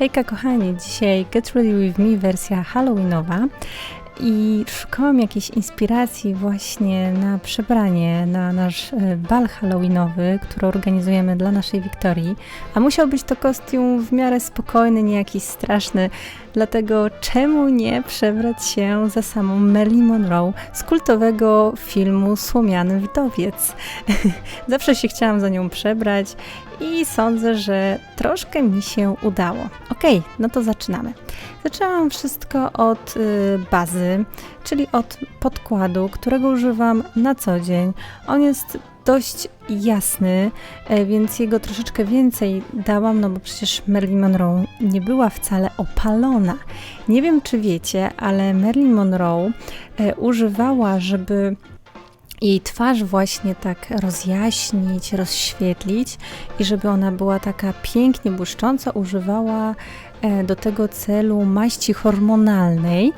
Hejka kochani, dzisiaj Get Ready With Me wersja halloweenowa. I szukałam jakiejś inspiracji właśnie na przebranie, na nasz e, bal halloweenowy, który organizujemy dla naszej Wiktorii, a musiał być to kostium w miarę spokojny, nie jakiś straszny, dlatego czemu nie przebrać się za samą Marilyn Monroe z kultowego filmu Słomiany Wdowiec. Zawsze się chciałam za nią przebrać i sądzę, że troszkę mi się udało. Ok, no to zaczynamy. Zaczęłam wszystko od y, bazy, czyli od podkładu, którego używam na co dzień. On jest dość jasny, e, więc jego troszeczkę więcej dałam, no bo przecież Marilyn Monroe nie była wcale opalona. Nie wiem, czy wiecie, ale Marilyn Monroe e, używała, żeby jej twarz właśnie tak rozjaśnić, rozświetlić i żeby ona była taka pięknie błyszcząca, używała e, do tego celu maści hormonalnej.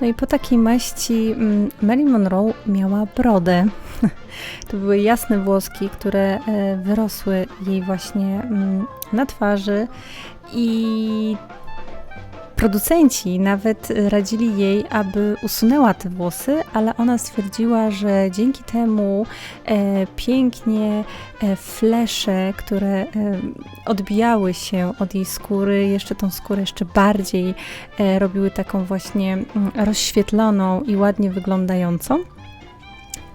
No i po takiej maści mm, Marilyn Monroe miała brodę. To były jasne włoski, które e, wyrosły jej właśnie mm, na twarzy i Producenci nawet radzili jej, aby usunęła te włosy, ale ona stwierdziła, że dzięki temu e, pięknie e, flesze, które e, odbijały się od jej skóry, jeszcze tą skórę jeszcze bardziej e, robiły taką właśnie mm, rozświetloną i ładnie wyglądającą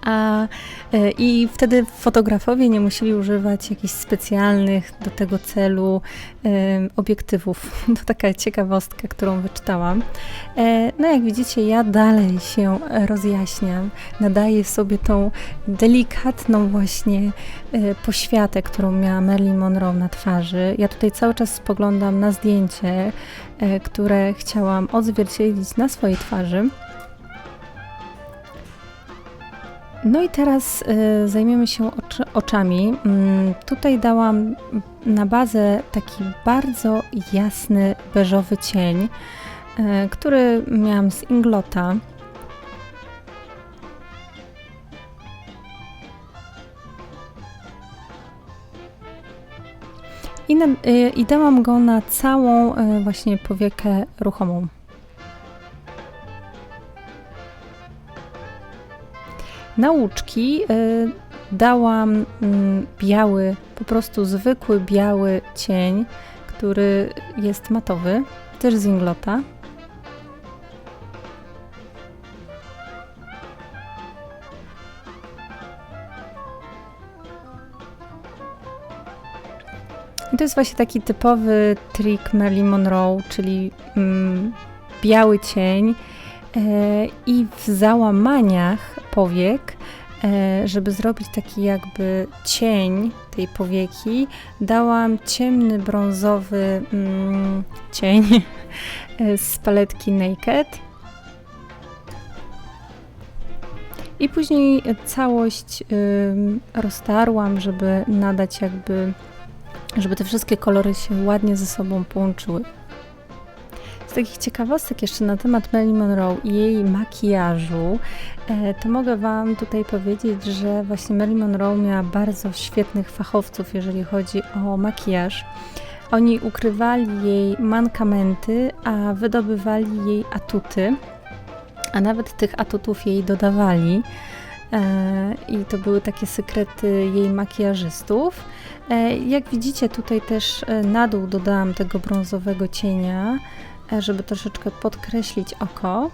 a, e, I wtedy fotografowie nie musieli używać jakichś specjalnych do tego celu e, obiektywów. To taka ciekawostka, którą wyczytałam. E, no jak widzicie, ja dalej się rozjaśniam, nadaję sobie tą delikatną właśnie poświatę, którą miała Marilyn Monroe na twarzy. Ja tutaj cały czas spoglądam na zdjęcie, które chciałam odzwierciedlić na swojej twarzy. No i teraz y, zajmiemy się oczy, oczami. Mm, tutaj dałam na bazę taki bardzo jasny, beżowy cień, y, który miałam z Inglota. I, na, y, I dałam go na całą y, właśnie powiekę ruchomą. Nauczki y, dałam mm, biały, po prostu zwykły biały cień, który jest matowy, też z Inglota. I to jest właśnie taki typowy trik Marilyn Monroe, czyli mm, biały cień, i w załamaniach powiek, e, żeby zrobić taki jakby cień tej powieki, dałam ciemny brązowy mm, cień z paletki Naked. I później całość roztarłam, żeby nadać jakby, żeby te wszystkie kolory się ładnie ze sobą połączyły takich ciekawostek jeszcze na temat Marilyn Monroe i jej makijażu, e, to mogę Wam tutaj powiedzieć, że właśnie Marilyn Monroe miała bardzo świetnych fachowców, jeżeli chodzi o makijaż. Oni ukrywali jej mankamenty, a wydobywali jej atuty, a nawet tych atutów jej dodawali. E, I to były takie sekrety jej makijażystów. E, jak widzicie, tutaj też na dół dodałam tego brązowego cienia. Żeby troszeczkę podkreślić oko.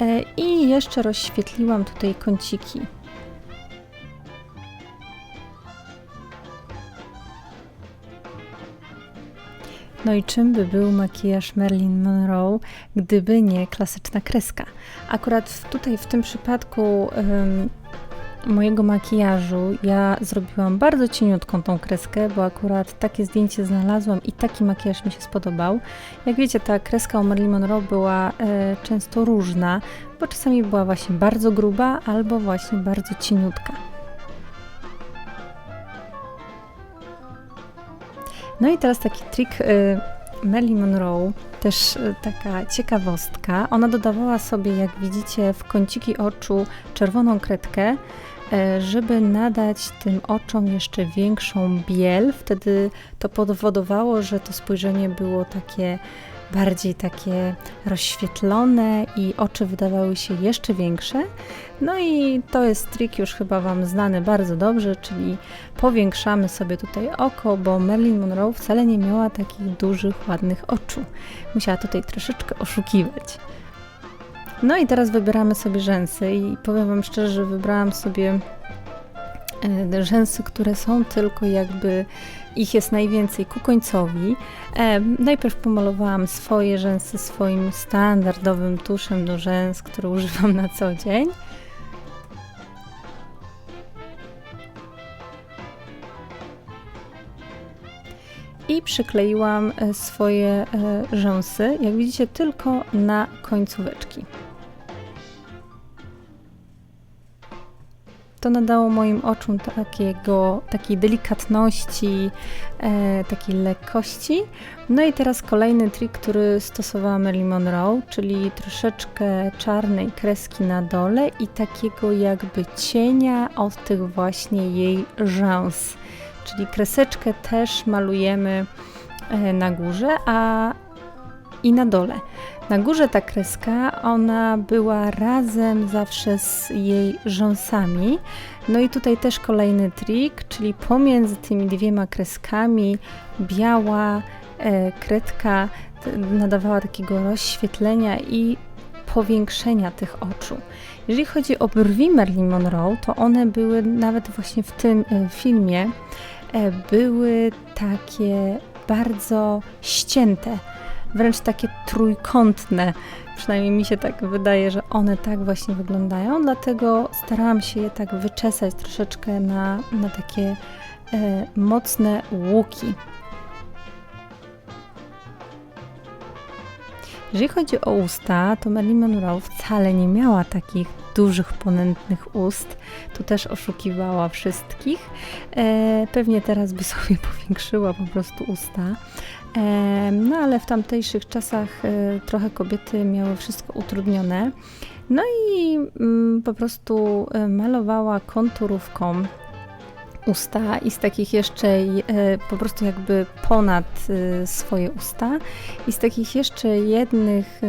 E, I jeszcze rozświetliłam tutaj kąciki. No i czym by był makijaż Marilyn Monroe, gdyby nie klasyczna kreska? Akurat tutaj w tym przypadku mojego makijażu ja zrobiłam bardzo cieniutką tą kreskę, bo akurat takie zdjęcie znalazłam i taki makijaż mi się spodobał. Jak wiecie, ta kreska u Marilyn Monroe była e, często różna, bo czasami była właśnie bardzo gruba albo właśnie bardzo cieniutka. No i teraz taki trik e, Marilyn Monroe, też e, taka ciekawostka. Ona dodawała sobie, jak widzicie, w kąciki oczu czerwoną kredkę, żeby nadać tym oczom jeszcze większą biel. Wtedy to powodowało, że to spojrzenie było takie bardziej takie rozświetlone i oczy wydawały się jeszcze większe. No i to jest trik już chyba Wam znany bardzo dobrze, czyli powiększamy sobie tutaj oko, bo Marilyn Monroe wcale nie miała takich dużych, ładnych oczu. Musiała tutaj troszeczkę oszukiwać. No i teraz wybieramy sobie rzęsy i powiem Wam szczerze, że wybrałam sobie e, rzęsy, które są tylko jakby ich jest najwięcej ku końcowi. E, najpierw pomalowałam swoje rzęsy swoim standardowym tuszem do rzęs, który używam na co dzień. I przykleiłam e, swoje e, rzęsy, jak widzicie, tylko na końcóweczki. To nadało moim oczom takiego, takiej delikatności, e, takiej lekkości. No i teraz kolejny trik, który stosowała Marilyn Monroe, czyli troszeczkę czarnej kreski na dole i takiego jakby cienia od tych właśnie jej rzęs. Czyli kreseczkę też malujemy e, na górze, a i na dole. Na górze ta kreska, ona była razem zawsze z jej rzęsami. No i tutaj też kolejny trik, czyli pomiędzy tymi dwiema kreskami biała e, kredka nadawała takiego rozświetlenia i powiększenia tych oczu. Jeżeli chodzi o brwi Marilyn Monroe, to one były nawet właśnie w tym e, filmie e, były takie bardzo ścięte wręcz takie trójkątne. Przynajmniej mi się tak wydaje, że one tak właśnie wyglądają, dlatego starałam się je tak wyczesać troszeczkę na, na takie e, mocne łuki. Jeżeli chodzi o usta, to Marilyn Monroe wcale nie miała takich dużych, ponętnych ust. Tu też oszukiwała wszystkich. E, pewnie teraz by sobie powiększyła po prostu usta. E, no ale w tamtejszych czasach e, trochę kobiety miały wszystko utrudnione. No i mm, po prostu e, malowała konturówką usta i z takich jeszcze po prostu jakby ponad swoje usta i z takich jeszcze jednych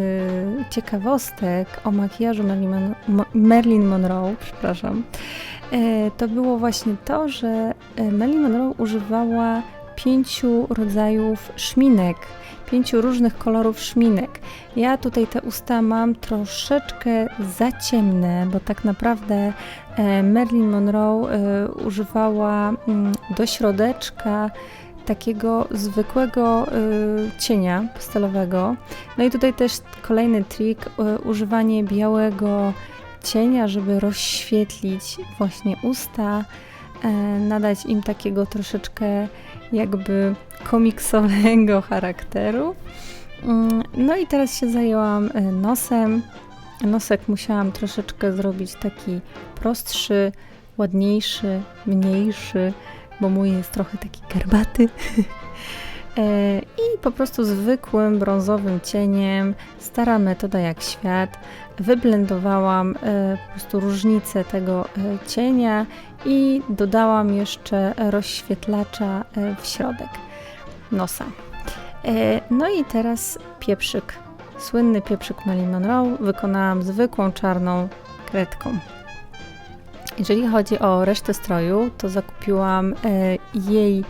ciekawostek o makijażu Marilyn, Marilyn Monroe, przepraszam, to było właśnie to, że Marilyn Monroe używała pięciu rodzajów szminek, pięciu różnych kolorów szminek. Ja tutaj te usta mam troszeczkę za ciemne, bo tak naprawdę e, Marilyn Monroe e, używała mm, do środeczka takiego zwykłego e, cienia pastelowego. No i tutaj też kolejny trik, używanie białego cienia, żeby rozświetlić właśnie usta, nadać im takiego troszeczkę jakby komiksowego charakteru. Mm, no i teraz się zajęłam e, nosem. Nosek musiałam troszeczkę zrobić taki prostszy, ładniejszy, mniejszy, bo mój jest trochę taki garbaty. E, I po prostu zwykłym brązowym cieniem, stara metoda jak świat, wyblendowałam e, po prostu różnicę tego e, cienia i dodałam jeszcze rozświetlacza w środek nosa. No i teraz pieprzyk. Słynny pieprzyk Marilyn Monroe wykonałam zwykłą czarną kredką. Jeżeli chodzi o resztę stroju, to zakupiłam jej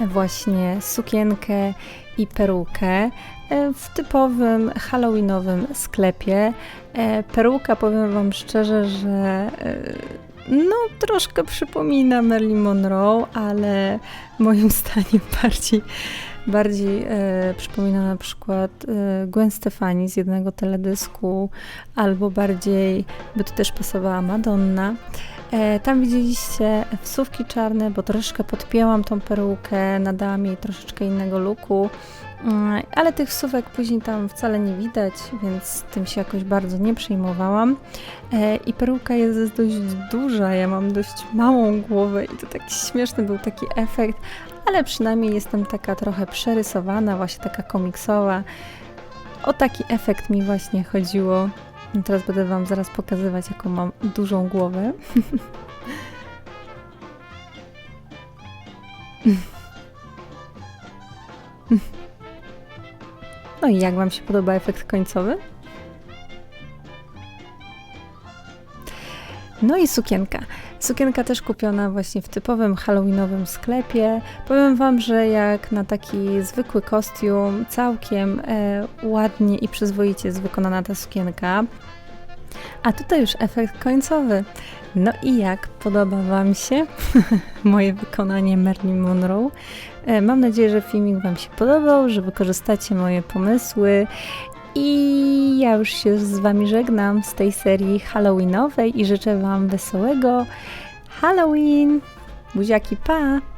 właśnie sukienkę i perukę e, w typowym halloweenowym sklepie. E, peruka, powiem Wam szczerze, że e, no troszkę przypomina Marilyn Monroe, ale moim zdaniem bardziej, bardziej e, przypomina na przykład e, Gwen Stefani z jednego teledysku, albo bardziej by to też pasowała Madonna. E, tam widzieliście wsówki czarne, bo troszkę podpięłam tą perukę, nadałam jej troszeczkę innego looku, mm, ale tych wsówek później tam wcale nie widać, więc tym się jakoś bardzo nie przejmowałam. E, I peruka jest dość duża, ja mam dość małą głowę i to taki śmieszny był taki efekt, ale przynajmniej jestem taka trochę przerysowana, właśnie taka komiksowa. O taki efekt mi właśnie chodziło. Teraz będę Wam zaraz pokazywać, jaką mam dużą głowę. No i jak Wam się podoba efekt końcowy? No i sukienka. Sukienka też kupiona właśnie w typowym halloweenowym sklepie. Powiem Wam, że jak na taki zwykły kostium, całkiem e, ładnie i przyzwoicie jest wykonana ta sukienka. A tutaj już efekt końcowy. No i jak podoba Wam się moje wykonanie Marilyn Monroe? E, Mam nadzieję, że filmik Wam się podobał, że wykorzystacie moje pomysły. I ja już się z Wami żegnam z tej serii Halloweenowej i życzę Wam wesołego Halloween. Buziaki, pa!